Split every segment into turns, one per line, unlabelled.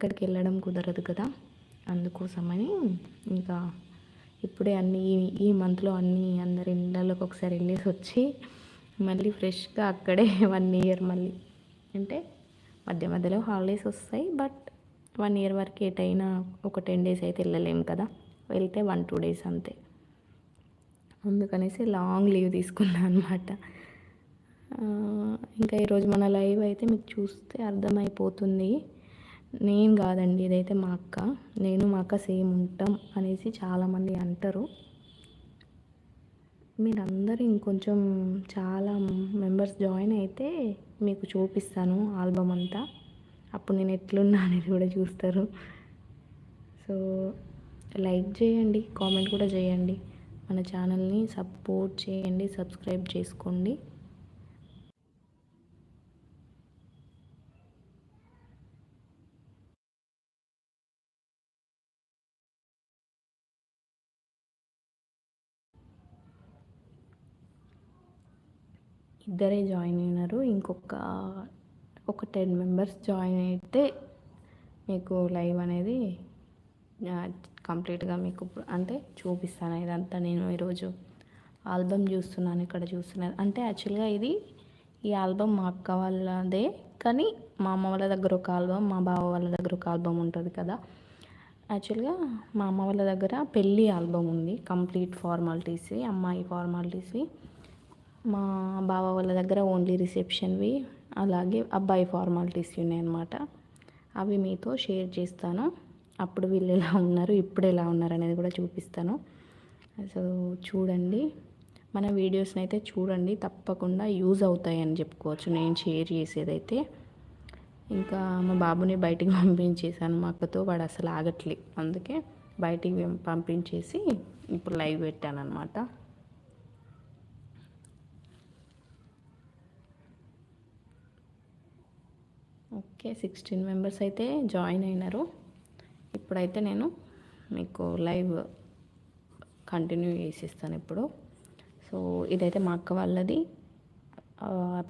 ఎక్కడికి వెళ్ళడం కుదరదు కదా? అందుకోసమని ఇంకా ఇప్పుడే అన్ని ఈ- మంత్లో అన్ని అందరి ఇళ్ళలోకి ఒకసారి వెళ్ళేసి వచ్చి మళ్ళీ ఫ్రెష్గా అక్కడే వన్ ఇయర్ మళ్ళీ. అంటే మధ్య మధ్యలో హాలిడేస్ వస్తాయి బట్ వన్ ఇయర్ వరకు ఎటైనా ఒక టెన్ డేస్ అయితే వెళ్ళలేము కదా? వెళ్తే వన్ టూ డేస్ అంతే. అందుకనేసి లాంగ్ లీవ్ తీసుకున్నాను అనమాట ఇంకా ఈరోజు మన లైవ్ అయితే మీకు చూస్తే అర్థమైపోతుంది. నేను కాదండి ఇదైతే మా అక్క. నేను మా అక్క సేమ్ ఉంటాం అనేసి చాలామంది అంటారు. మీరందరూ ఇంకొంచెం చాలా మెంబర్స్ జాయిన్ అయితే మీకు చూపిస్తాను ఆల్బమ్ అంతా. అప్పుడు నేను ఎట్లున్నా అనేది కూడా చూస్తారు. సో లైక్ చేయండి కామెంట్ కూడా చేయండి. మన ఛానల్ని సపోర్ట్ చేయండి సబ్స్క్రైబ్ చేసుకోండి. ఇద్దరే జాయిన్ అయినారు. ఇంకొక ఒక టెన్ మెంబర్స్ జాయిన్ అయితే మీకు లైవ్ అనేది కంప్లీట్గా మీకు అంటే చూపిస్తాను. ఇదంతా నేను ఈరోజు ఆల్బమ్ చూస్తున్నాను ఇక్కడ చూస్తున్నాను అంటే యాక్చువల్గా ఇది ఈ ఆల్బమ్ మా అక్క వాళ్ళదే. కానీ మా అమ్మ వాళ్ళ దగ్గర ఒక ఆల్బమ్ మా బావ వాళ్ళ దగ్గర ఒక ఆల్బమ్ ఉంటుంది కదా. యాక్చువల్గా మా అమ్మ వాళ్ళ దగ్గర పెళ్ళి ఆల్బమ్ ఉంది. కంప్లీట్ ఫార్మాలిటీస్వి అమ్మాయి ఫార్మాలిటీస్వి మా బావ వాళ్ళ దగ్గర ఓన్లీ రిసెప్షన్వి అలాగే అబ్బాయి ఫార్మాలిటీస్ ఉన్నాయన్నమాట. అవి మీతో షేర్ చేస్తాను. అప్పుడు వీళ్ళు ఎలా ఉన్నారు ఇప్పుడు ఎలా ఉన్నారు అనేది కూడా చూపిస్తాను. సో చూడండి. మన వీడియోస్ని అయితే చూడండి. తప్పకుండా యూజ్ అవుతాయని చెప్పుకోవచ్చు. నేను షేర్ చేసేదైతే. ఇంకా మా బాబుని బయటికి పంపించేసాను మా అక్కతో వాడు అసలు ఆగట్లే. అందుకే బయటికి పంపించేసి ఇప్పుడు లైవ్ పెట్టాను అనమాట ఓకే సిక్స్టీన్ మెంబర్స్ అయితే జాయిన్ అయినారు. ఇప్పుడైతే నేను మీకు లైవ్ కంటిన్యూ చేసిస్తాను ఇప్పుడు. సో ఇదైతే మా అక్క వాళ్ళది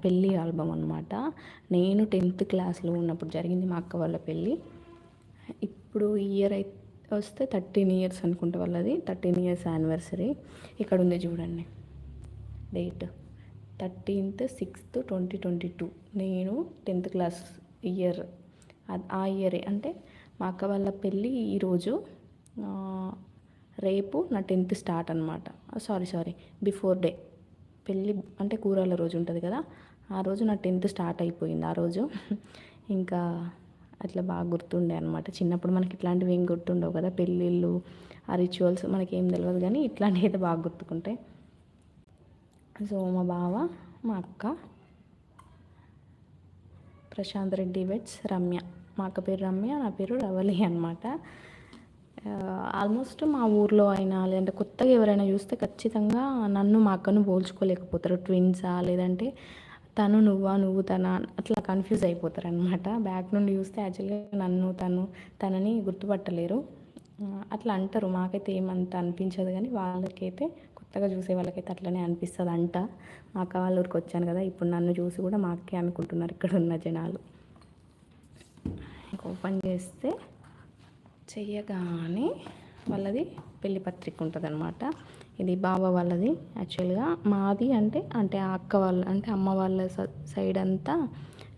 పెళ్ళి ఆల్బమ్ అనమాట నేను టెన్త్ క్లాస్లో ఉన్నప్పుడు జరిగింది మా అక్క వాళ్ళ పెళ్ళి. ఇప్పుడు ఇయర్ అయితే వస్తే థర్టీన్ ఇయర్స్ అనుకుంటే వాళ్ళది థర్టీన్ ఇయర్స్ యానివర్సరీ. ఇక్కడ ఉంది చూడండి. Date. Thirteenth sixth twenty twenty two. నేను టెన్త్ క్లాస్ ఇయర్ ఆ ఇయరే అంటే మా అక్క వాళ్ళ పెళ్ళి ఈరోజు రేపు నా టెన్త్ స్టార్ట్ అనమాట సారీ సారీ బిఫోర్ డే. పెళ్ళి అంటే కూరల రోజు ఉంటుంది కదా ఆ రోజు నా టెన్త్ స్టార్ట్ అయిపోయింది. ఆ రోజు ఇంకా అట్లా బాగా గుర్తుండే అనమాట చిన్నప్పుడు మనకి ఇట్లాంటివి ఏం గుర్తుండవు కదా పెళ్ళిళ్ళు ఆ రిచువల్స్ మనకి ఏం తెలియదు కానీ ఇట్లాంటివి అయితే బాగా గుర్తుకుంటాయి. సో మా బావ మా అక్క ప్రశాంత్ రెడ్డి వెట్స్ రమ్య. మా అక్క పేరు రమ్య నా పేరు రవలి అనమాట ఆల్మోస్ట్ మా ఊర్లో అయినా లేదంటే కొత్తగా ఎవరైనా చూస్తే ఖచ్చితంగా నన్ను మా అక్కను పోల్చుకోలేకపోతారు. ట్విన్సా లేదంటే తను నువ్వా నువ్వు తన అట్లా కన్ఫ్యూజ్ అయిపోతారు అనమాట బ్యాక్ నుండి చూస్తే యాక్చువల్గా నన్ను తను తనని గుర్తుపట్టలేరు. అట్లా అంటారు. మాకైతే ఏమంత అనిపించదు కానీ వాళ్ళకైతే కొత్తగా చూసే వాళ్ళకైతే అట్లనే అనిపిస్తుంది అంట మా అక్క వాళ్ళ ఊరికి వచ్చాను కదా ఇప్పుడు నన్ను చూసి కూడా మా అక్కే అనుకుంటున్నారు ఇక్కడ ఉన్న జనాలు. ఇంక ఓపెన్ చేస్తే చెయ్యగానే వాళ్ళది పెళ్ళి పత్రిక ఉంటుంది అనమాట ఇది బాబా వాళ్ళది యాక్చువల్గా. మాది అంటే అంటే ఆ అక్క వాళ్ళ అంటే అమ్మ వాళ్ళ స- సైడ్ అంతా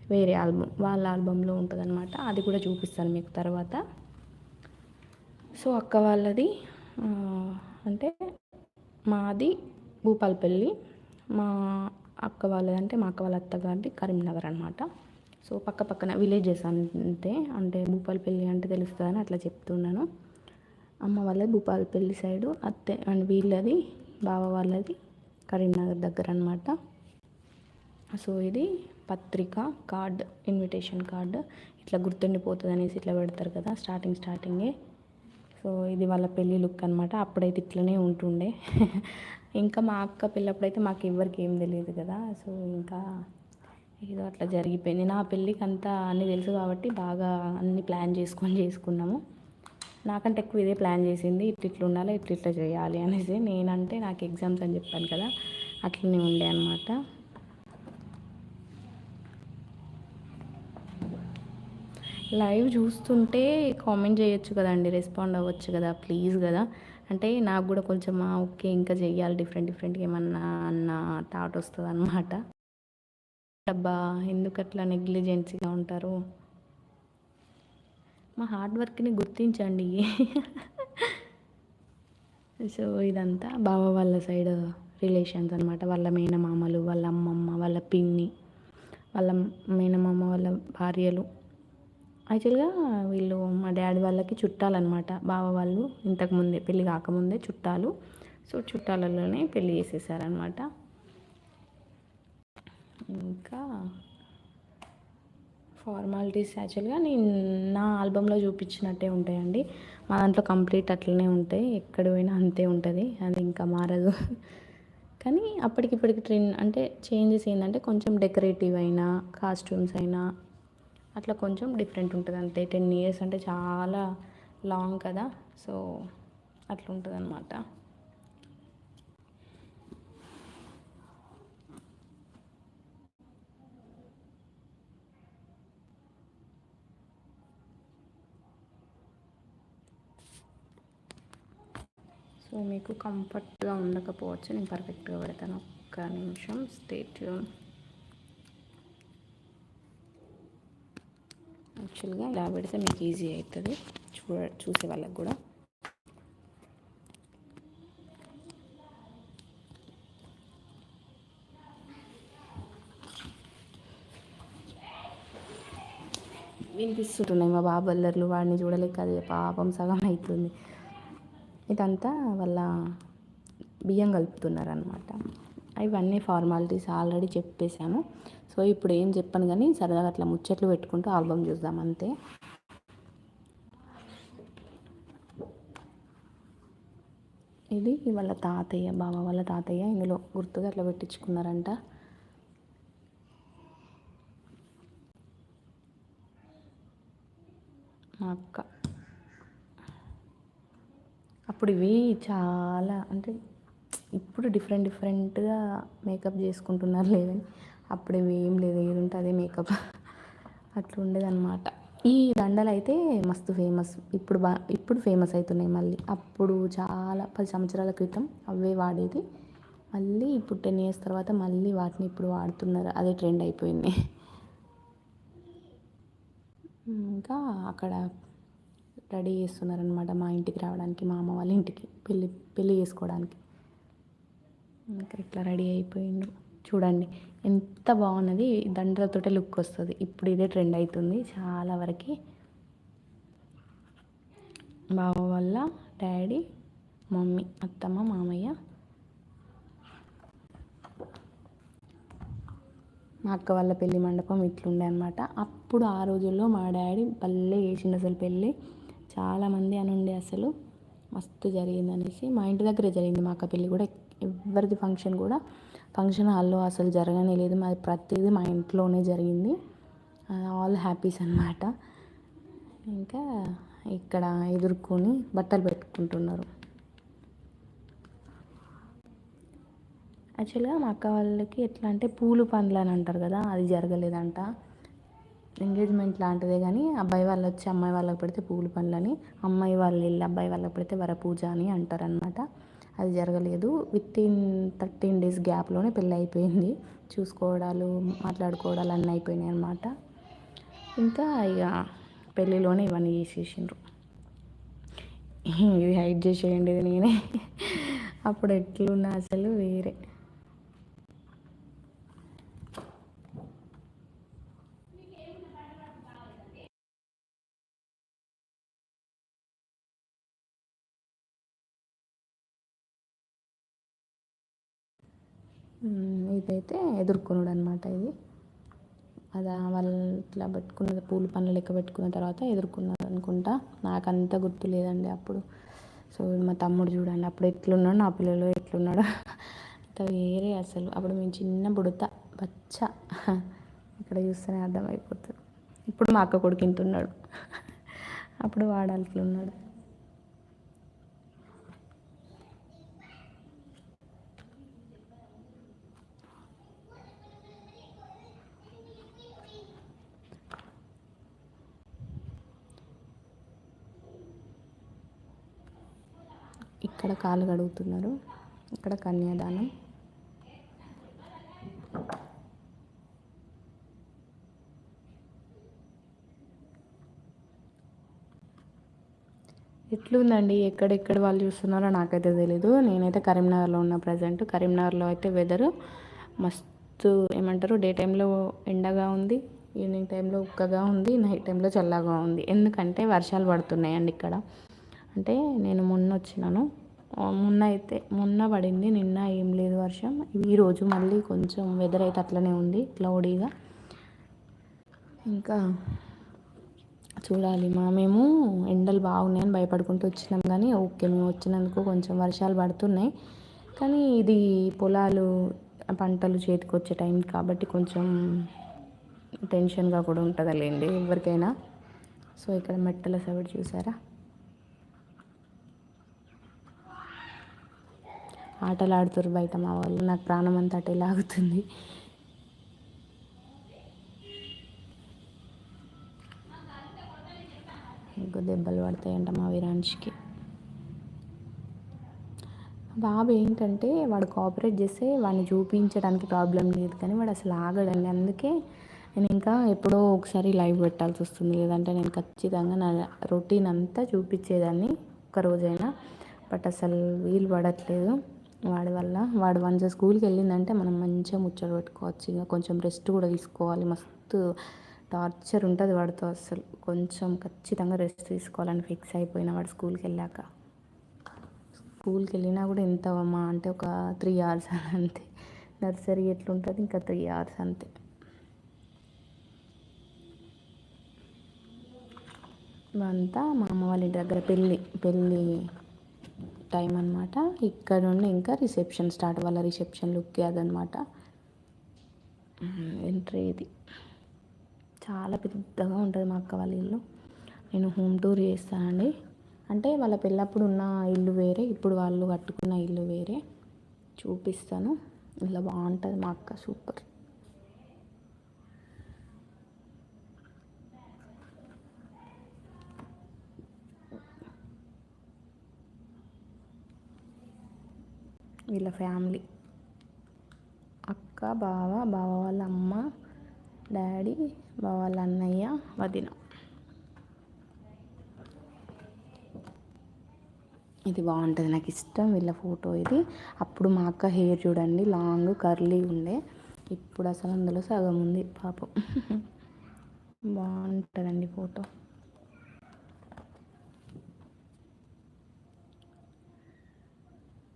వేరే ఆల్బమ్ వాళ్ళ ఆల్బంలో ఉంటుంది అనమాట అది కూడా చూపిస్తాను మీకు తర్వాత. సో అక్క వాళ్ళది అంటే మాది భూపాలపల్లి. మా అక్క వాళ్ళది అంటే మా అక్క వాళ్ళ అత్తగారిది కరీంనగర్ అనమాట సో పక్క పక్కన విలేజెస్ అంతే. అంటే భూపాలపల్లి అంటే తెలుస్తుందని అట్లా చెప్తున్నాను. అమ్మ వాళ్ళది భూపాలపల్లి సైడు అత్తే అండ్ వీళ్ళది బావ వాళ్ళది కరీంనగర్ దగ్గర అనమాట సో ఇది పత్రిక కార్డ్ ఇన్విటేషన్ కార్డ్. ఇట్లా గుర్తుండిపోతుంది అనేసి ఇట్లా పెడతారు కదా స్టార్టింగ్ స్టార్టింగే. సో ఇది వాళ్ళ పెళ్ళి లుక్ అనమాట అప్పుడైతే ఇట్లనే ఉంటుండే. ఇంకా మా అక్క పెళ్ళప్పుడైతే మాకు ఎవరికి ఏం తెలియదు కదా. సో ఇంకా ఏదో అట్లా జరిగిపోయింది. నా పెళ్ళికి అంతా అన్నీ తెలుసు కాబట్టి బాగా అన్ని ప్లాన్ చేసుకొని చేసుకున్నాము. నాకంటే ఎక్కువ ఇదే ప్లాన్ చేసింది. ఇట్లా ఇట్లా ఉండాలి ఇట్లా ఇట్లా చేయాలి అనేసి. నేనంటే నాకు ఎగ్జామ్స్ అని చెప్పాను కదా అట్లనే ఉండే అనమాట లైవ్ చూస్తుంటే కామెంట్ చేయొచ్చు కదండి రెస్పాండ్ అవ్వచ్చు కదా ప్లీజ్ కదా. అంటే నాకు కూడా కొంచెం ఓకే ఇంకా చెయ్యాలి డిఫరెంట్ డిఫరెంట్గా ఏమన్నా అన్న థాట్ వస్తుంది అనమాట అబ్బా ఎందుకు అట్లా నెగ్లిజెన్సీగా ఉంటారు? మా హార్డ్ వర్క్ని గుర్తించండి. సో ఇదంతా బావ వాళ్ళ సైడ్ రిలేషన్స్ అనమాట వాళ్ళ మేనమామలు వాళ్ళ అమ్మమ్మ వాళ్ళ పిన్ని వాళ్ళ మేనమామ వాళ్ళ భార్యలు. యాక్చువల్గా వీళ్ళు మా డాడీ వాళ్ళకి చుట్టాలన్నమాట. బావ వాళ్ళు ఇంతకుముందే పెళ్ళి కాకముందే చుట్టాలు. సో చుట్టాలలోనే పెళ్ళి చేసేసారనమాట ఇంకా ఫార్మాలిటీస్ యాక్చువల్గా నేను నా ఆల్బంలో చూపించినట్టే ఉంటాయండి. మా దాంట్లో కంప్లీట్ అట్లనే ఉంటాయి. ఎక్కడ పోయినా అంతే ఉంటుంది. అది ఇంకా మారదు. కానీ అప్పటికి ఇప్పటికి ట్రెండ్ అంటే చేంజెస్ ఏంటంటే కొంచెం డెకరేటివ్ అయినా కాస్ట్యూమ్స్ అయినా అట్లా కొంచెం డిఫరెంట్ ఉంటుంది అంతే. టెన్ ఇయర్స్ అంటే చాలా లాంగ్ కదా. సో అట్లా ఉంటుంది అనమాట సో మీకు కంఫర్ట్గా ఉండకపోవచ్చు. నేను పర్ఫెక్ట్గా పెడతాను. ఒక్క నిమిషం. స్టేట్ యాక్చువల్గా ఇలా పెడితే మీకు ఈజీ అవుతుంది. చూడ చూసే వాళ్ళకి కూడా. వినిపిస్తుంటున్నాయి మా బాబు అల్లర్లు వాడిని చూడలేక అది పాపం సగం అవుతుంది. ఇదంతా వాళ్ళ బియ్యం కలుపుతున్నారనమాట ఇవన్నీ ఫార్మాలిటీస్ ఆల్రెడీ చెప్పేశాను. సో ఇప్పుడు ఏం చెప్పాను కానీ సరదాగా అట్లా ముచ్చట్లు పెట్టుకుంటూ ఆల్బమ్ చూద్దాం అంతే. ఇది వాళ్ళ తాతయ్య బావ వాళ్ళ తాతయ్య ఇందులో గుర్తుగా అట్లా పెట్టించుకున్నారంట. మా అక్క. అప్పుడు ఇవి చాలా అంటే ఇప్పుడు డిఫరెంట్ డిఫరెంట్గా మేకప్ చేసుకుంటున్నారు లేదని. అప్పుడు ఏం లేదు ఏది ఉంటే అదే మేకప్. అట్లా ఉండేదన్నమాట. ఈ దండలు అయితే మస్తు ఫేమస్ ఇప్పుడు బా ఇప్పుడు ఫేమస్ అవుతున్నాయి మళ్ళీ. అప్పుడు చాలా పది సంవత్సరాల క్రితం అవే వాడేది. మళ్ళీ ఇప్పుడు టెన్ ఇయర్స్ తర్వాత మళ్ళీ వాటిని ఇప్పుడు వాడుతున్నారు. అదే ట్రెండ్ అయిపోయింది. ఇంకా అక్కడ రెడీ చేస్తున్నారనమాట మా ఇంటికి రావడానికి మా అమ్మ వాళ్ళ ఇంటికి పెళ్ళి పెళ్ళి చేసుకోవడానికి. ఇంకా ఇట్లా రెడీ అయిపోయిండు. చూడండి ఎంత బాగున్నది. దండలతోటే లుక్ వస్తుంది. ఇప్పుడు ఇదే ట్రెండ్ అవుతుంది చాలా వరకు. బావ వల్ల డాడీ మమ్మీ అత్తమ్మ మామయ్య. మా అక్క వాళ్ళ పెళ్ళి మండపం ఇట్లుండే అనమాట అప్పుడు ఆ రోజుల్లో మా డాడీ భలే వేసిండు అసలు పెళ్ళి. చాలామంది అని ఉండే అసలు. మస్తు జరిగింది అనేసి మా ఇంటి దగ్గరే జరిగింది మా అక్క పెళ్ళి కూడా ఎవరిది ఫంక్షన్ కూడా ఫంక్షన్ హాల్లో అసలు జరగనే లేదు. మాది ప్రతిదీ మా ఇంట్లోనే జరిగింది. ఆల్ హ్యాపీస్ అనమాట ఇంకా ఇక్కడ ఎదుర్కొని బట్టలు పెట్టుకుంటున్నారు. యాక్చువల్గా మా అక్క వాళ్ళకి ఎట్లా అంటే పూలు పండ్లు అని అంటారు కదా అది జరగలేదంట. ఎంగేజ్మెంట్ లాంటిదే కానీ అబ్బాయి వాళ్ళు వచ్చి అమ్మాయి వాళ్ళకి పెడితే పూలు పండ్లని అమ్మాయి వాళ్ళు వెళ్ళి అబ్బాయి వాళ్ళకి పెడితే వరపూజ అని అంటారనమాట అది జరగలేదు. విత్ ఇన్ థర్టీన్ డేస్ గ్యాప్లోనే పెళ్ళి అయిపోయింది. చూసుకోవడాలు మాట్లాడుకోవడాలు అన్నీ అయిపోయినాయి అనమాట ఇంకా ఇక పెళ్ళిలోనే ఇవన్నీ చేసేసిండ్రు. ఇది హైట్ చేసేయండి నేనే. అప్పుడు ఎట్లున్నా అసలు వేరే. ఇదైతే ఎదుర్కొనుడు అనమాట ఇది. అది వాళ్ళు ఇట్లా పెట్టుకున్న పూల పనులు లెక్క పెట్టుకున్న తర్వాత ఎదుర్కొన్నారు అనుకుంటా నాకు అంత గుర్తు లేదండి అప్పుడు. సో మా తమ్ముడు చూడండి అప్పుడు ఎట్లున్నాడు నా పిల్లలు ఎట్లున్నాడు. అంత వేరే అసలు. అప్పుడు మేము చిన్న బుడత బచ్చ. ఇక్కడ చూస్తేనే అర్థమైపోతుంది. ఇప్పుడు మా అక్క కొడుకు ఇంటున్నాడు అప్పుడు వాడు అట్లున్నాడు. ఇక్కడ కాలు కడుగుతున్నారు. ఇక్కడ కన్యాదానం. ఎట్లుందండి? ఎక్కడెక్కడ వాళ్ళు చూస్తున్నారో నాకైతే తెలీదు. నేనైతే కరీంనగర్లో ఉన్న ప్రజెంట్. కరీంనగర్లో అయితే వెదరు మస్తు ఏమంటారు? డే టైంలో ఎండగా ఉంది ఈవినింగ్ టైంలో ఉక్కగా ఉంది నైట్ టైంలో చల్లగా ఉంది. ఎందుకంటే వర్షాలు పడుతున్నాయండి ఇక్కడ. అంటే నేను మొన్న వచ్చినాను మొన్న అయితే మొన్న పడింది నిన్న ఏం లేదు వర్షం. ఈరోజు మళ్ళీ కొంచెం వెదర్ అయితే అట్లనే ఉంది క్లౌడీగా ఇంకా చూడాలి మా మేము ఎండలు బాగున్నాయని భయపడుకుంటూ వచ్చినాం కానీ ఓకే మేము వచ్చినందుకు కొంచెం వర్షాలు పడుతున్నాయి. కానీ ఇది పొలాలు పంటలు చేతికి వచ్చే టైం కాబట్టి కొంచెం టెన్షన్గా కూడా ఉంటుందిలేండి ఎవరికైనా. సో ఇక్కడ మెట్టల సవిడి చూసారా? ఆటలు ఆడుతారు బయట మా వాళ్ళు. నాకు ప్రాణం అంతా అటే లాగుతుంది. ఇంకో దెబ్బలు పడతాయంట మా వీరాంష్కి. బాబు ఏంటంటే వాడు కోఆపరేట్ చేస్తే వాడిని చూపించడానికి ప్రాబ్లం లేదు కానీ వాడు అసలు ఆగడండి. అందుకే నేను ఇంకా ఎప్పుడో ఒకసారి లైవ్ పెట్టాల్సి వస్తుంది. లేదంటే నేను ఖచ్చితంగా నా రొటీన్ అంతా చూపించేదాన్ని ఒక్కరోజైనా బట్ అసలు వీలు పడట్లేదు. వాడి వల్ల వాడు వన్స్ స్కూల్కి వెళ్ళిందంటే మనం మంచిగా ముచ్చట పెట్టుకోవచ్చు. ఇంకా కొంచెం రెస్ట్ కూడా తీసుకోవాలి. మస్తు టార్చర్ ఉంటుంది వాడితో అసలు. కొంచెం ఖచ్చితంగా రెస్ట్ తీసుకోవాలని ఫిక్స్ అయిపోయిన వాడు స్కూల్కి వెళ్ళాక. స్కూల్కి వెళ్ళినా కూడా ఎంత అమ్మా అంటే ఒక త్రీ అవర్స్ అంతే. నర్సరీ ఎట్లుంటుంది? ఇంకా త్రీ అవర్స్ అంతే. అంతా మా అమ్మ వాళ్ళ ఇంటి దగ్గర పెళ్ళి పెళ్ళి టైం అనమాట ఇక్కడ నుండి ఇంకా రిసెప్షన్ స్టార్ట్ వాళ్ళ రిసెప్షన్ లుక్ అదనమాట ఎంట్రీ ఇది. చాలా పెద్దగా ఉంటుంది మా అక్క వాళ్ళ ఇల్లు. నేను హోమ్ టూర్ చేస్తానండి. అంటే వాళ్ళ పెళ్ళప్పుడు ఉన్న ఇల్లు వేరే ఇప్పుడు వాళ్ళు కట్టుకున్న ఇల్లు వేరే. చూపిస్తాను. ఇలా బాగుంటుంది మా అక్క సూపర్. వీళ్ళ ఫ్యామిలీ. అక్క బావ బావ వాళ్ళ అమ్మ డాడీ బావ వాళ్ళ అన్నయ్య వదిన. ఇది బాగుంటుంది. నాకు ఇష్టం వీళ్ళ ఫోటో ఇది. అప్పుడు మా అక్క హెయిర్ చూడండి లాంగ్ కర్లీ ఉండే. ఇప్పుడు అసలు అందులో సగం ఉంది పాపం. బాగుంటుందండి ఫోటో.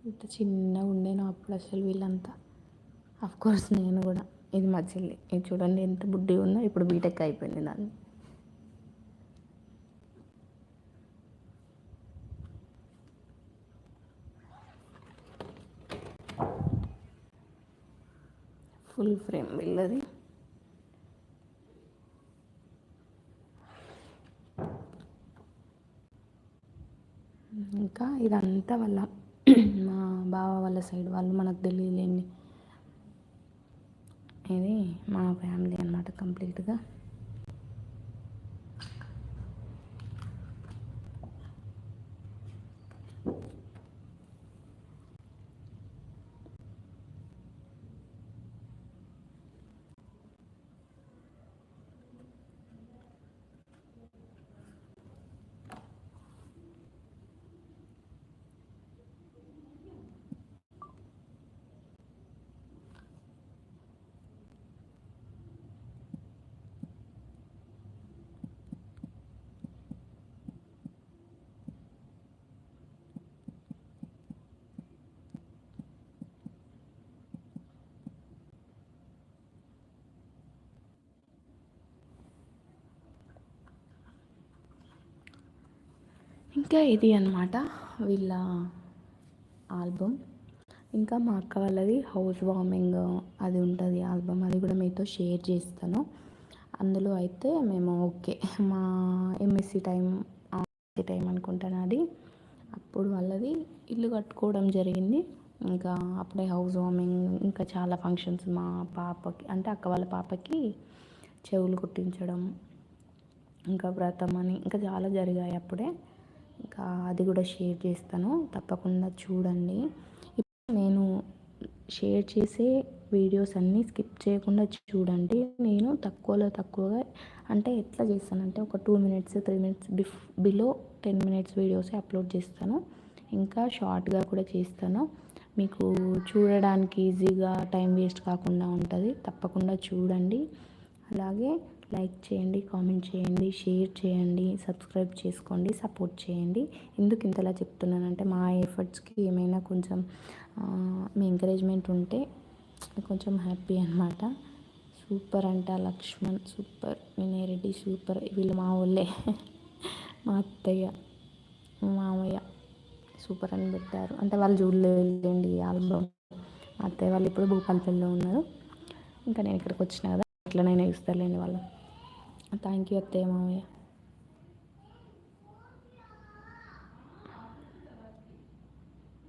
ఇంత చిన్నగా ఉండేను అప్పుడు అసలు వీళ్ళంతా. కోర్స్ నేను కూడా. ఇది మా చెల్లి. ఇది చూడండి ఎంత బుడ్డి ఉందో ఇప్పుడు బీటెక్ అయిపోయింది దాన్ని. ఫుల్ ఫ్రేమ్ వీళ్ళది. ఇంకా ఇదంతా వల్ల మా బావ వాళ్ళ సైడ్ వాళ్ళు మనకు తెలియలేని ఇది మా ఫ్యామిలీ అనమాట కంప్లీట్గా. ఇంకా ఇది అనమాట వీళ్ళ ఆల్బమ్. ఇంకా మా అక్క వాళ్ళది హౌస్ వార్మింగ్ అది ఉంటుంది ఆల్బమ్ అది కూడా మీతో షేర్ చేస్తాను. అందులో అయితే మేము ఓకే. మా ఎంఎస్సి టైం టైం అనుకుంటాను అది. అప్పుడు వాళ్ళది ఇల్లు కట్టుకోవడం జరిగింది. ఇంకా అప్పుడే హౌస్ వార్మింగ్ ఇంకా చాలా ఫంక్షన్స్ మా పాపకి అంటే అక్క వాళ్ళ పాపకి చెవులు కుట్టించడం ఇంకా వ్రతం అని ఇంకా చాలా జరిగాయి అప్పుడే. ఇంకా అది కూడా షేర్ చేస్తాను. తప్పకుండా చూడండి. ఇప్పుడు నేను షేర్ చేసే వీడియోస్ అన్నీ స్కిప్ చేయకుండా చూడండి. నేను తక్కువలో తక్కువగా అంటే ఎట్లా చేస్తానంటే ఒక two minutes three minutes బిఫ్ below ten minutes videos upload చేస్తాను. ఇంకా షార్ట్గా కూడా చేస్తాను. మీకు చూడడానికి ఈజీగా టైం వేస్ట్ కాకుండా ఉంటుంది. తప్పకుండా చూడండి. అలాగే లైక్ చేయండి కామెంట్ చేయండి షేర్ చేయండి సబ్స్క్రైబ్ చేసుకోండి సపోర్ట్ చేయండి. ఎందుకు ఇంతలా చెప్తున్నానంటే మా ఎఫర్ట్స్కి ఏమైనా కొంచెం మీ ఎంకరేజ్మెంట్ ఉంటే కొంచెం హ్యాపీ అనమాట సూపర్ అంట లక్ష్మణ్ సూపర్. వినయరెడ్డి సూపర్. వీళ్ళు మా ఊళ్ళే మా అత్తయ్య మామయ్య సూపర్ అని పెట్టారు. అంటే వాళ్ళు చూడలేదండి ఆల్బమ్. మా అత్తయ్య వాళ్ళు ఇప్పుడు భూపాలపల్లిలో ఉన్నారు. ఇంకా నేను ఇక్కడికి వచ్చిన కదా ఎట్లనైనా ఇస్తారులేండి వాళ్ళు. థ్యాంక్ యూ అత్తయ్య మామయ్య.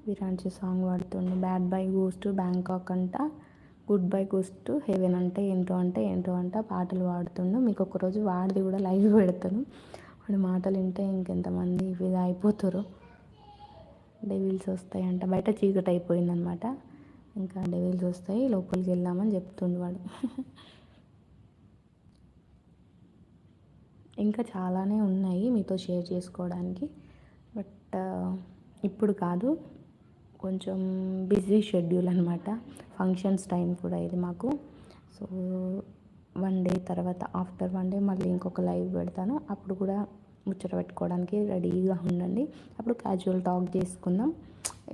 Viranchi song పాడుతుండు bad boy goes to Bangkok అంట good boy goes to heaven అంటే ఏంటో అంటే ఏంటో అంట పాటలు పాడుతుండు మీకు ఒకరోజు వాడిది కూడా లైవ్ పెడతాను. వాడి మాటలు వింటే ఇంకెంతమంది ఇవిగా అయిపోతారు. డెవిల్స్ వస్తాయంట. బయట చీకటి అయిపోయిందనమాట ఇంకా డెవిల్స్ వస్తాయి లోపలికి వెళ్దామని చెప్తుండు వాడు. ఇంకా చాలానే ఉన్నాయి మీతో షేర్ చేసుకోవడానికి. బట్ ఇప్పుడు కాదు కొంచెం బిజీ షెడ్యూల్ అనమాట ఫంక్షన్స్ టైం కూడా ఇది మాకు. సో వన్ డే తర్వాత ఆఫ్టర్ వన్ డే మళ్ళీ ఇంకొక లైవ్ పెడతాను. అప్పుడు కూడా ముచ్చట పెట్టుకోవడానికి రెడీగా ఉండండి. అప్పుడు క్యాజువల్ టాక్ చేసుకుందాం.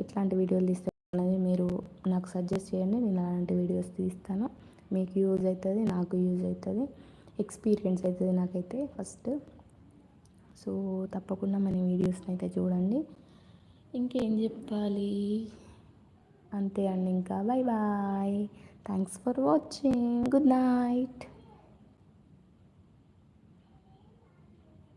ఎట్లాంటి వీడియోలు తీస్తే అనేది మీరు నాకు సజెస్ట్ చేయండి. నేను అలాంటి వీడియోస్ తీస్తాను. మీకు యూజ్ అవుతుంది నాకు యూజ్ అవుతుంది. ఎక్స్పీరియన్స్ అవుతుంది నాకైతే ఫస్ట్. సో తప్పకుండా మన వీడియోస్ని అయితే చూడండి. ఇంకేం చెప్పాలి? అంతే అండి ఇంకా. Bye bye. Thanks for watching good night